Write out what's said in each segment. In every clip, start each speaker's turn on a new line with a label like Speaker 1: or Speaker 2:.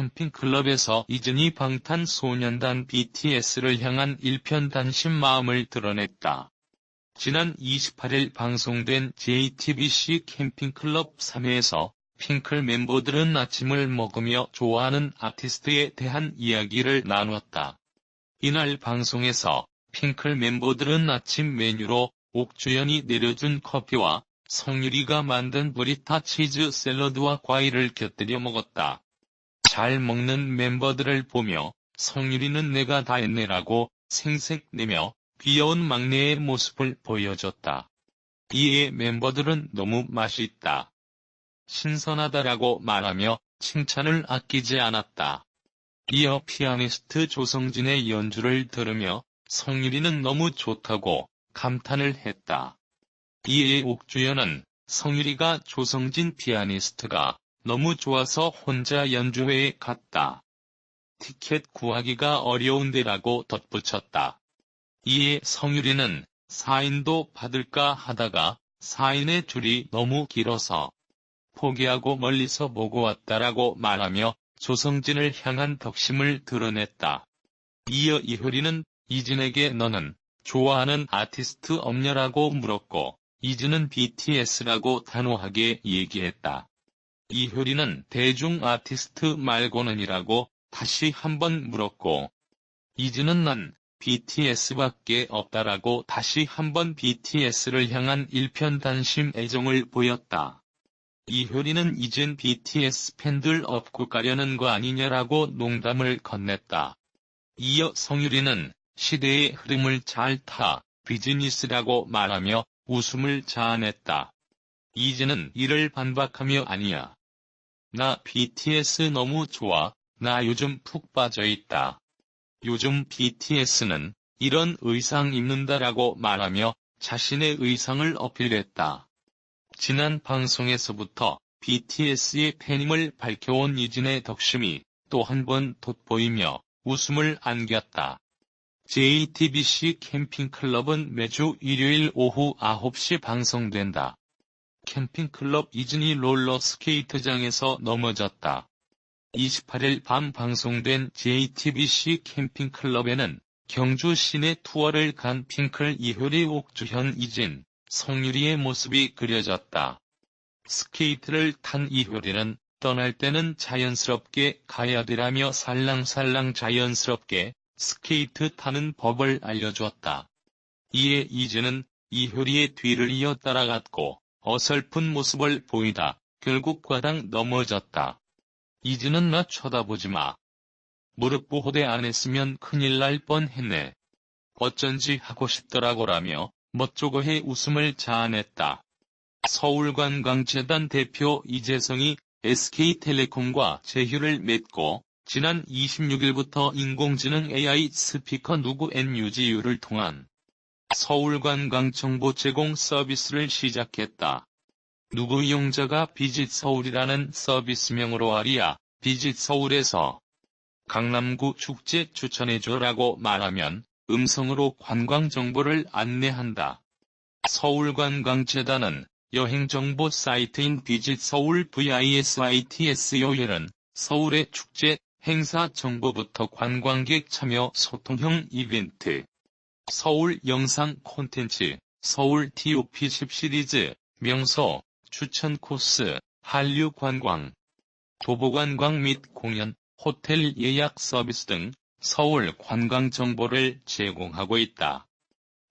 Speaker 1: 캠핑클럽에서 이진이 방탄소년단 BTS를 향한 일편단심 마음을 드러냈다. 지난 28일 방송된 JTBC 캠핑클럽 3회에서 핑클 멤버들은 아침을 먹으며 좋아하는 아티스트에 대한 이야기를 나눴다. 이날 방송에서 핑클 멤버들은 아침 메뉴로 옥주연이 내려준 커피와 성유리가 만든 브리타 치즈 샐러드와 과일을 곁들여 먹었다. 잘 먹는 멤버들을 보며 성유리는 내가 다 했네라고 생색내며 귀여운 막내의 모습을 보여줬다. 이에 멤버들은 너무 맛있다. 신선하다라고 말하며 칭찬을 아끼지 않았다. 이어 피아니스트 조성진의 연주를 들으며 성유리는 너무 좋다고 감탄을 했다. 이에 옥주연은 성유리가 조성진 피아니스트가 너무 좋아서 혼자 연주회에 갔다. 티켓 구하기가 어려운데라고 덧붙였다. 이에 성유리는 사인도 받을까 하다가 사인의 줄이 너무 길어서 포기하고 멀리서 보고 왔다라고 말하며 조성진을 향한 덕심을 드러냈다. 이어 이효리는 이진에게 너는 좋아하는 아티스트 없냐라고 물었고 이진은 BTS라고 단호하게 얘기했다. 이효리는 대중 아티스트 말고는이라고 다시 한번 물었고 이진은 난 BTS밖에 없다라고 다시 한번 BTS를 향한 일편단심 애정을 보였다. 이효리는 이젠 BTS 팬들 업고 가려는 거 아니냐라고 농담을 건넸다. 이어 성유리는 시대의 흐름을 잘 타 비즈니스라고 말하며 웃음을 자아냈다. 이제는 이를 반박하며 아니야. 나 BTS 너무 좋아. 나 요즘 푹 빠져있다. 요즘 BTS는 이런 의상 입는다라고 말하며 자신의 의상을 어필했다. 지난 방송에서부터 BTS의 팬임을 밝혀온 이진의 덕심이 또 한 번 돋보이며 웃음을 안겼다. JTBC 캠핑클럽은 매주 일요일 오후 9시 방송된다. 캠핑클럽 이진이 롤러스케이트장에서 넘어졌다. 28일 밤 방송된 JTBC 캠핑클럽에는 경주 시내 투어를 간 핑클 이효리 옥주현 이진, 성유리의 모습이 그려졌다. 스케이트를 탄 이효리는 떠날 때는 자연스럽게 가야 되라며 살랑살랑 자연스럽게 스케이트 타는 법을 알려주었다. 이에 이진은 이효리의 뒤를 이어 따라갔고 어설픈 모습을 보이다 결국 과당 넘어졌다. 이진은 나 쳐다보지 마. 무릎 보호대 안 했으면 큰일 날 뻔했네. 어쩐지 하고 싶더라고라며 멋조거해 웃음을 자아냈다. 서울관광재단 대표 이재성이 SK텔레콤과 제휴를 맺고 지난 26일부터 인공지능 AI 스피커 누구 NUGU를 통한 서울관광 정보 제공 서비스를 시작했다. 누구 이용자가 비짓 서울이라는 서비스명으로 아리아 비짓 서울에서 강남구 축제 추천해줘라고 말하면 음성으로 관광 정보를 안내한다. 서울관광재단은 여행정보 사이트인 비짓 서울 VISITS요일은 서울의 축제 행사 정보부터 관광객 참여 소통형 이벤트, 서울 영상 콘텐츠, 서울 TOP10 시리즈, 명소, 추천 코스, 한류 관광, 도보 관광 및 공연, 호텔 예약 서비스 등 서울 관광 정보를 제공하고 있다.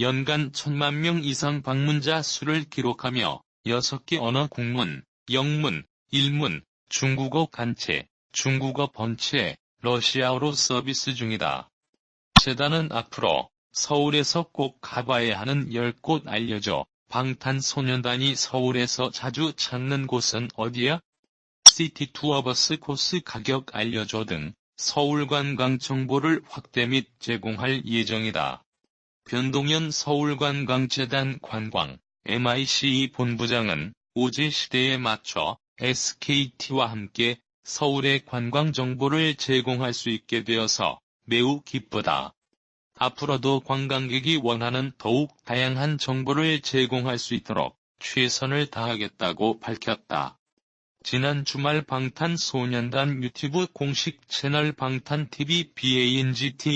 Speaker 1: 연간 천만 명 이상 방문자 수를 기록하며 6개 언어 국문, 영문, 일문, 중국어 간체, 중국어 번체, 러시아어로 서비스 중이다. 재단은 앞으로 서울에서 꼭 가봐야 하는 10곳 알려줘. 방탄소년단이 서울에서 자주 찾는 곳은 어디야? 시티 투어버스 코스 가격 알려줘 등 서울 관광 정보를 확대 및 제공할 예정이다. 변동현 서울관광재단 관광 MICE 본부장은 오제 시대에 맞춰 SKT와 함께 서울의 관광 정보를 제공할 수 있게 되어서 매우 기쁘다. 앞으로도 관광객이 원하는 더욱 다양한 정보를 제공할 수 있도록 최선을 다하겠다고 밝혔다. 지난 주말 방탄소년단 유튜브 공식 채널 방탄TV BANGTANTV에서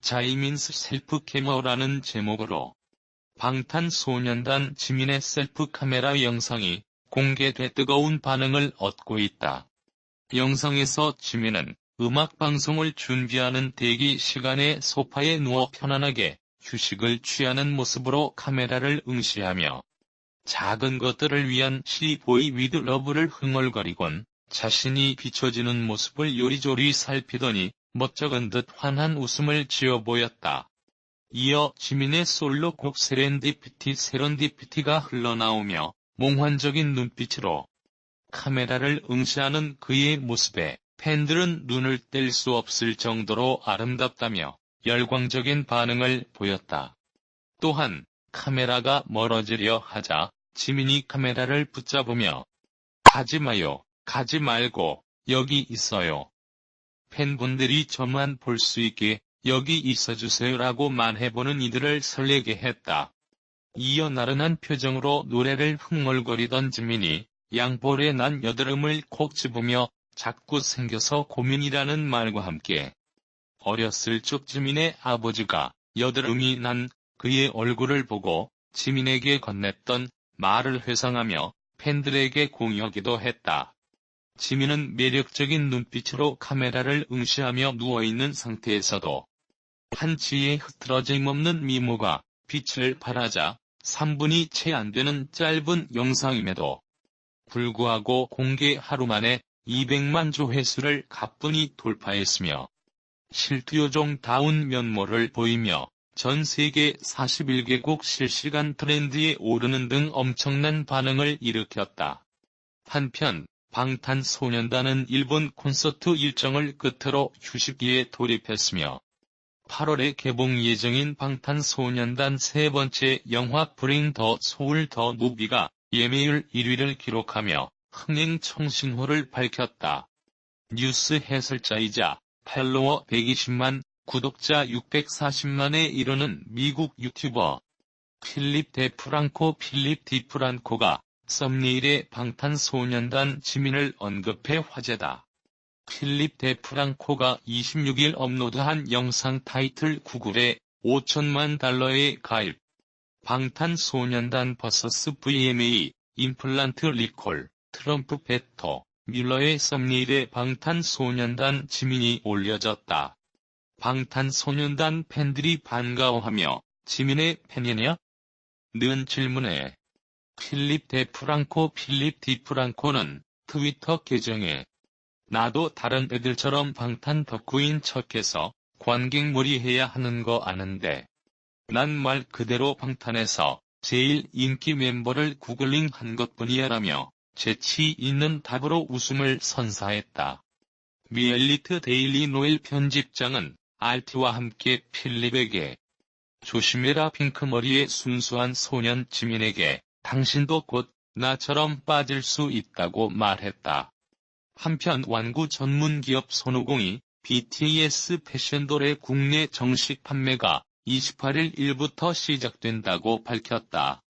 Speaker 1: 자이민스 셀프 캐머라는 제목으로 방탄소년단 지민의 셀프 카메라 영상이 공개돼 뜨거운 반응을 얻고 있다. 영상에서 지민은 음악 방송을 준비하는 대기 시간에 소파에 누워 편안하게 휴식을 취하는 모습으로 카메라를 응시하며 작은 것들을 위한 시보이 위드 러브를 흥얼거리곤 자신이 비춰지는 모습을 요리조리 살피더니 멋쩍은 듯 환한 웃음을 지어 보였다. 이어 지민의 솔로곡 세렌디피티 세런디피티가 흘러나오며 몽환적인 눈빛으로 카메라를 응시하는 그의 모습에 팬들은 눈을 뗄 수 없을 정도로 아름답다며 열광적인 반응을 보였다. 또한 카메라가 멀어지려 하자 지민이 카메라를 붙잡으며 가지 마요, 가지 말고 여기 있어요. 팬분들이 저만 볼 수 있게 여기 있어주세요라고 말해보는 이들을 설레게 했다. 이어 나른한 표정으로 노래를 흥얼거리던 지민이 양볼에 난 여드름을 콕 집으며 자꾸 생겨서 고민이라는 말과 함께 어렸을 적 지민의 아버지가 여드름이 난 그의 얼굴을 보고 지민에게 건넸던 말을 회상하며 팬들에게 공유하기도 했다. 지민은 매력적인 눈빛으로 카메라를 응시하며 누워있는 상태에서도 한치의 흐트러짐 없는 미모가 빛을 발하자 3분이 채 안 되는 짧은 영상임에도 불구하고 공개 하루 만에 200만 조회수를 가뿐히 돌파했으며 실투요종다운 면모를 보이며 전 세계 41개국 실시간 트렌드에 오르는 등 엄청난 반응을 일으켰다. 한편 방탄소년단은 일본 콘서트 일정을 끝으로 휴식기에 돌입했으며 8월에 개봉 예정인 방탄소년단 세 번째 영화 브링 더 소울 더 무비가 예매율 1위를 기록하며 흥행 청신호를 밝혔다. 뉴스 해설자이자 팔로워 120만, 구독자 640만에 이르는 미국 유튜버 필립 데프랑코 필립 디프란코가 썸네일에 방탄소년단 지민을 언급해 화제다. 필립 데프랑코가 26일 업로드한 영상 타이틀 구글에 5천만 달러의 가입. 방탄소년단 vs VMA, 임플란트 리콜, 트럼프 베터, 뮬러의 썸네일에 방탄소년단 지민이 올려졌다. 방탄소년단 팬들이 반가워하며 지민의 팬이냐? 는 질문에 필립 데프랑코 필립 디프랑코는 트위터 계정에 나도 다른 애들처럼 방탄 덕후인 척해서 관객몰이 해야 하는 거 아는데 난 말 그대로 방탄에서 제일 인기 멤버를 구글링 한 것뿐이야라며 재치 있는 답으로 웃음을 선사했다. 미엘리트 데일리 노일 편집장은 알티와 함께 필립에게 조심해라 핑크머리의 순수한 소년 지민에게 당신도 곧 나처럼 빠질 수 있다고 말했다. 한편 완구 전문 기업 손오공이 BTS 패션돌의 국내 정식 판매가 28일 일부터 시작된다고 밝혔다.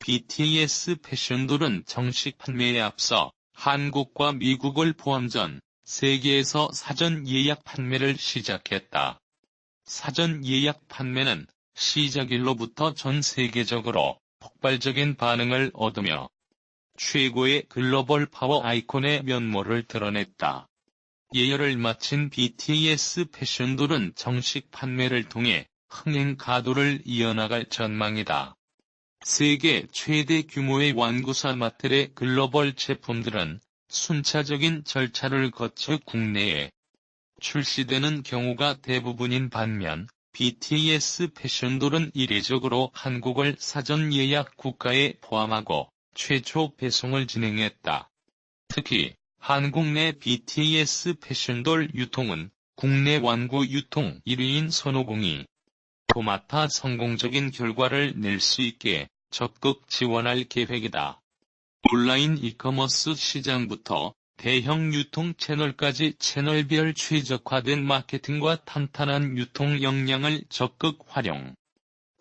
Speaker 1: BTS 패션돌은 정식 판매에 앞서 한국과 미국을 포함 전 세계에서 사전 예약 판매를 시작했다. 사전 예약 판매는 시작일로부터 전 세계적으로 폭발적인 반응을 얻으며 최고의 글로벌 파워 아이콘의 면모를 드러냈다. 예열을 마친 BTS 패션돌은 정식 판매를 통해 흥행 가도를 이어나갈 전망이다. 세계 최대 규모의 완구사 마텔의 글로벌 제품들은 순차적인 절차를 거쳐 국내에 출시되는 경우가 대부분인 반면 BTS 패션돌은 이례적으로 한국을 사전 예약 국가에 포함하고 최초 배송을 진행했다. 특히 한국 내 BTS 패션돌 유통은 국내 완구 유통 1위인 선호공이 도맡아 성공적인 결과를 낼 수 있게 적극 지원할 계획이다. 온라인 이커머스 시장부터 대형 유통 채널까지 채널별 최적화된 마케팅과 탄탄한 유통 역량을 적극 활용.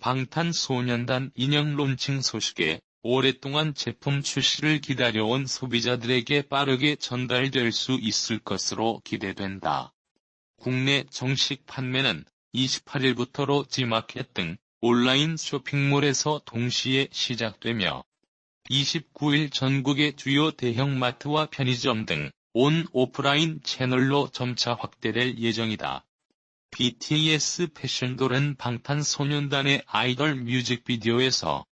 Speaker 1: 방탄소년단 인형 론칭 소식에 오랫동안 제품 출시를 기다려온 소비자들에게 빠르게 전달될 수 있을 것으로 기대된다. 국내 정식 판매는 28일부터로 지마켓 등 온라인 쇼핑몰에서 동시에 시작되며 29일 전국의 주요 대형마트와 편의점 등 온 오프라인 채널로 점차 확대될 예정이다. BTS 패션돌은 방탄소년단의 아이돌 뮤직비디오에서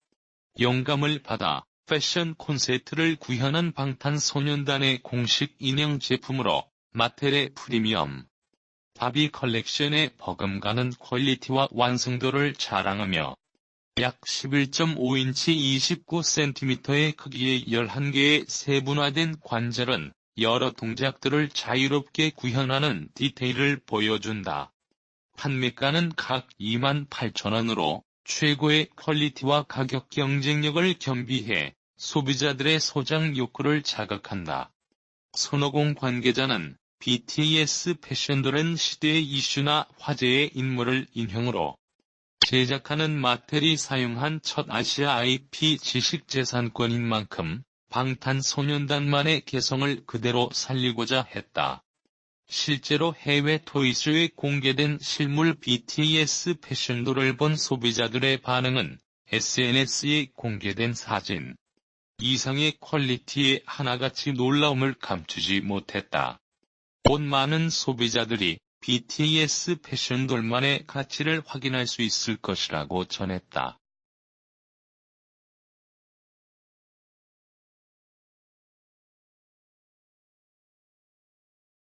Speaker 1: 영감을 받아 패션 콘셉트를 구현한 방탄소년단의 공식 인형 제품으로 마텔의 프리미엄 바비 컬렉션의 버금가는 퀄리티와 완성도를 자랑하며 약 11.5인치 29cm의 크기의 11개의 세분화된 관절은 여러 동작들을 자유롭게 구현하는 디테일을 보여준다. 판매가는 각 28,000원으로 최고의 퀄리티와 가격 경쟁력을 겸비해 소비자들의 소장 욕구를 자극한다. 손오공 관계자는 BTS 패션돌은 시대의 이슈나 화제의 인물을 인형으로 제작하는 마텔이 사용한 첫 아시아 IP 지식재산권인 만큼 방탄소년단만의 개성을 그대로 살리고자 했다. 실제로 해외 토이쇼에 공개된 실물 BTS 패션도를 본 소비자들의 반응은 SNS에 공개된 사진 이상의 퀄리티에 하나같이 놀라움을 감추지 못했다. 곧 많은 소비자들이 BTS 패션 돌만의 가치를 확인할 수 있을 것이라고 전했다.